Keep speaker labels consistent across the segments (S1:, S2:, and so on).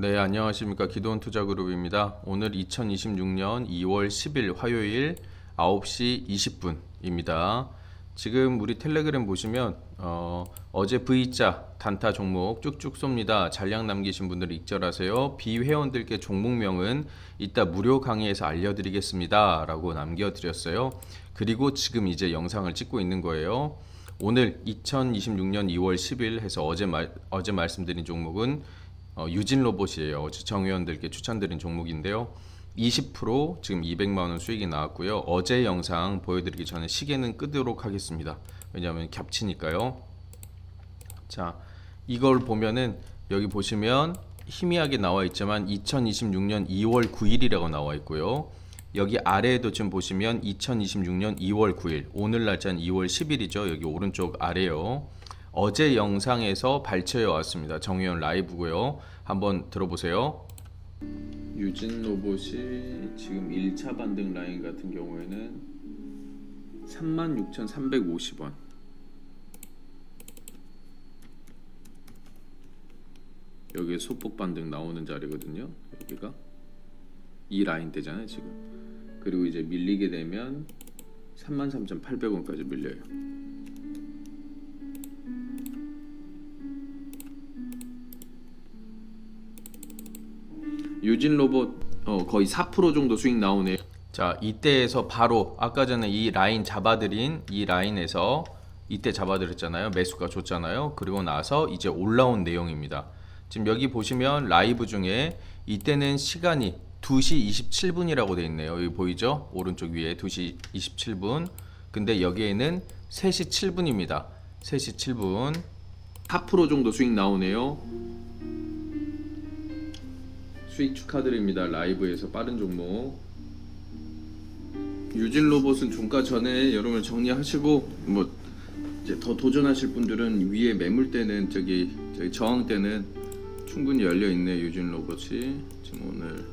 S1: 네, 안녕하십니까. 기도원 투자그룹입니다. 오늘 2026년 2월 10일 화요일 9시 20분입니다. 지금 우리 텔레그램 보시면 어, 어제 V자 단타 종목 쭉쭉 쏩니다. 잔량 남기신 분들 익절하세요. 비회원들께 종목명은 이따 무료 강의에서 알려드리겠습니다. 라고 남겨드렸어요. 그리고 지금 이제 영상을 찍고 있는 거예요. 오늘 2026년 2월 10일 해서 어제 말, 어제 말씀드린 종목은 어, 유진 로봇이에요. 정회원들께 추천드린 종목인데요. 20% 지금 200만 원 수익이 나왔고요. 어제 영상 보여드리기 전에 시계는 끄도록 하겠습니다. 왜냐하면 겹치니까요. 자, 이걸 보면은 여기 보시면 희미하게 나와 있지만 2026년 2월 9일이라고 나와 있고요. 여기 아래에도 지금 보시면 2026년 2월 9일 오늘 날짜는 2월 10일이죠. 여기 오른쪽 아래요. 어제 영상에서 발췌해 왔습니다. 정의원 라이브고요. 한번 들어보세요. 유진 로봇이 지금 1차 반등 라인 같은 경우에는 36,350원. 여기 소폭 반등 나오는 자리거든요. 여기가 이 라인 대잖아요, 지금. 그리고 이제 밀리게 되면 33,800원까지 밀려요. 유진 로봇 어, 거의 4% 정도 수익 나오네요. 자, 이때에서 바로 아까 전에 이 라인 잡아드린 이 라인에서 이때 잡아드렸잖아요. 매수가 좋잖아요. 그리고 나서 이제 올라온 내용입니다. 지금 여기 보시면 라이브 중에 이때는 시간이 2시 27분이라고 돼 있네요. 여기 보이죠? 오른쪽 위에 2시 27분. 근데 여기에는 3시 7분입니다. 3시 7분. 4% 정도 수익 나오네요. 수익 축하드립니다. 라이브에서 빠른 종목. 유진 로봇은 종가 전에 여러분 정리하시고 뭐 이제 더 도전하실 분들은 위에 매물대는 저기 저기 저항대는 충분히 열려 있네 유진 로봇이 지금 오늘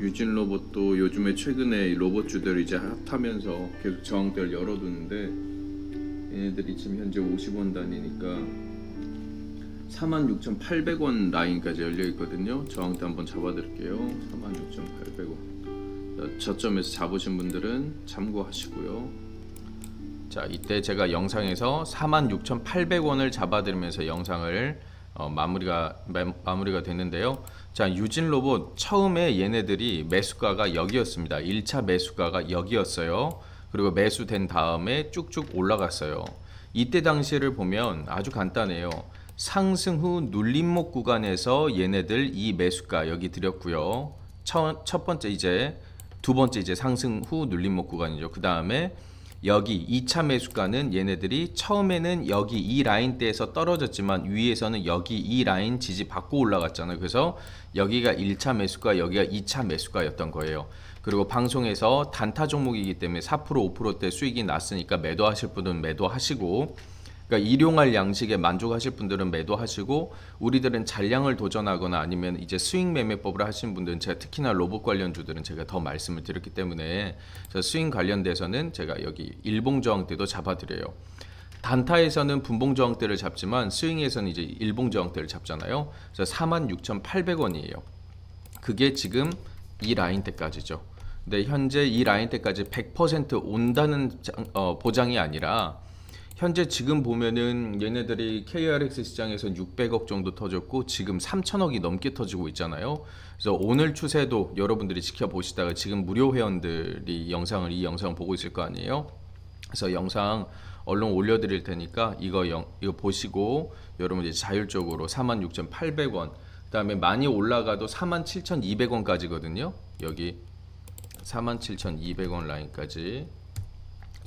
S1: 유진 로봇도 요즘에 최근에 이 로봇주들 이제 핫하면서 계속 저항대를 열어두는데 얘네들이 지금 현재 50원 단위니까 46,800원 라인까지 열려 있거든요. 저항대 한번 잡아드릴게요. 46,800원. 저점에서 잡으신 분들은 참고하시고요. 자, 이때 제가 영상에서 46,800원을 잡아드리면서 영상을 어, 마무리가 마, 마무리가 됐는데요. 자, 유진 로봇 처음에 얘네들이 매수가가 여기였습니다. 1차 매수가가 여기였어요. 그리고 매수된 다음에 쭉쭉 올라갔어요. 이때 당시를 보면 아주 간단해요. 상승 후 눌림목 구간에서 얘네들 이 매수가 여기 드렸고요. 첫, 첫 번째 이제 두 번째 이제 상승 후 눌림목 구간이죠. 그 다음에 여기 2차 매수가는 얘네들이 처음에는 여기 이 라인대에서 떨어졌지만 위에서는 여기 이 라인 지지 받고 올라갔잖아요. 그래서 여기가 1차 매수가 여기가 2차 매수가였던 거예요. 그리고 방송에서 단타 종목이기 때문에 4% 5%대 수익이 났으니까 매도하실 분은 매도하시고 그러니까 일용할 양식에 만족하실 분들은 매도하시고 우리들은 잔량을 도전하거나 아니면 이제 스윙 매매법을 하시는 분들은 제가 특히나 로봇 관련주들은 제가 더 말씀을 드렸기 때문에 스윙 관련돼서는 제가 여기 일봉 저항대도 잡아드려요. 단타에서는 분봉 저항대를 잡지만 스윙에서는 이제 일봉 저항대를 잡잖아요. 그래서 46,800원이에요. 그게 지금 이 라인대까지죠. 근데 현재 이 라인대까지 100% 온다는 어, 보장이 아니라 현재 지금 보면은 얘네들이 KRX 시장에서 600억 정도 터졌고 지금 3천억이 넘게 터지고 있잖아요. 그래서 오늘 추세도 여러분들이 지켜보시다가 지금 무료 회원들이 영상을 이 영상을 보고 있을 거 아니에요. 그래서 영상 얼른 올려드릴 테니까 이거 영, 이거 보시고 여러분 이제 자율적으로 46,800원 그다음에 많이 올라가도 47,200원까지거든요. 여기 47,200원 라인까지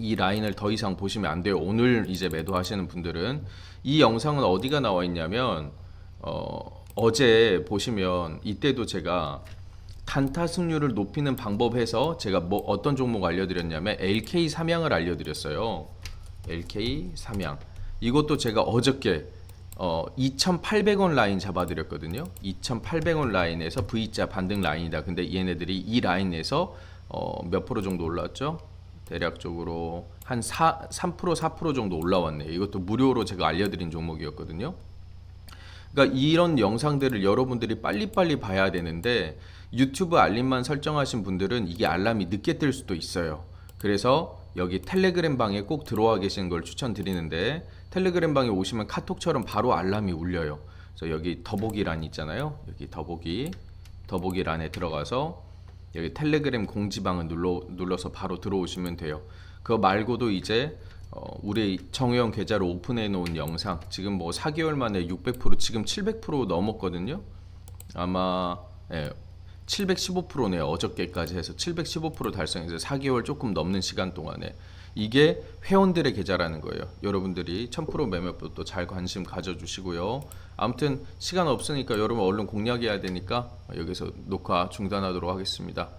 S1: 이 라인을 더 이상 보시면 안 돼요. 오늘 이제 매도하시는 분들은 이 영상은 어디가 나와 있냐면 어, 어제 보시면 이때도 제가 단타 승률을 높이는 방법 해서 제가 뭐 어떤 종목 알려드렸냐면 LK 삼양을 알려드렸어요. LK 삼양 이것도 제가 어저께 어, 2,800원 라인 잡아드렸거든요. 2,800원 라인에서 V자 반등 라인이다. 근데 얘네들이 이 라인에서 어, 몇 프로 정도 올랐죠? 대략적으로 한 4, 3% 4% 정도 올라왔네요. 이것도 무료로 제가 알려드린 종목이었거든요. 그러니까 이런 영상들을 여러분들이 빨리빨리 봐야 되는데 유튜브 알림만 설정하신 분들은 이게 알람이 늦게 뜰 수도 있어요. 그래서 여기 텔레그램 방에 꼭 들어와 계시는 걸 추천드리는데 텔레그램 방에 오시면 카톡처럼 바로 알람이 울려요. 그래서 여기 더보기란 있잖아요. 여기 더보기 더보기란에 들어가서 여기 텔레그램 공지방을 눌러 눌러서 바로 들어오시면 돼요. 그거 말고도 이제 어, 우리 정우영 계좌로 오픈해 놓은 영상 지금 뭐 4개월 만에 600% 지금 700% 넘었거든요. 아마 예, 715%네요. 어저께까지 해서 715% 달성해서 4개월 조금 넘는 시간 동안에 이게 회원들의 계좌라는 거예요. 여러분들이 1000% 매매법도 잘 관심 가져주시고요. 아무튼 시간 없으니까 여러분 얼른 공략해야 되니까 여기서 녹화 중단하도록 하겠습니다.